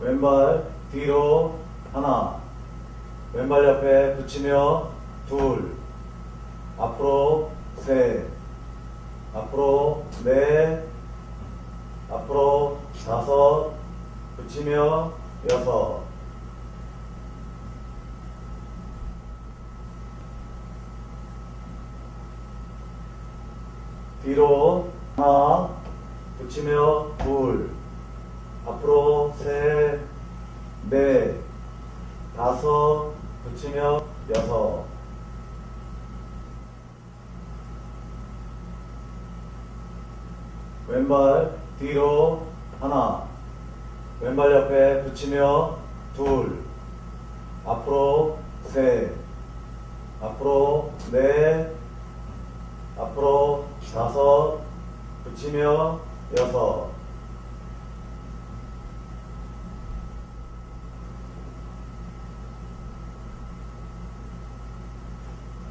왼발 뒤로 하나. 왼발 옆에 붙이며 둘. 앞으로 셋 앞으로 넷 앞으로 다섯. 붙이며 여섯. 뒤로 하나. 붙이며 둘 앞으로 셋, 넷, 다섯, 붙이며 여섯. 왼발 뒤로 하나, 왼발 옆에 붙이며 둘, 앞으로 셋, 앞으로 넷, 앞으로 다섯, 붙이며 여섯.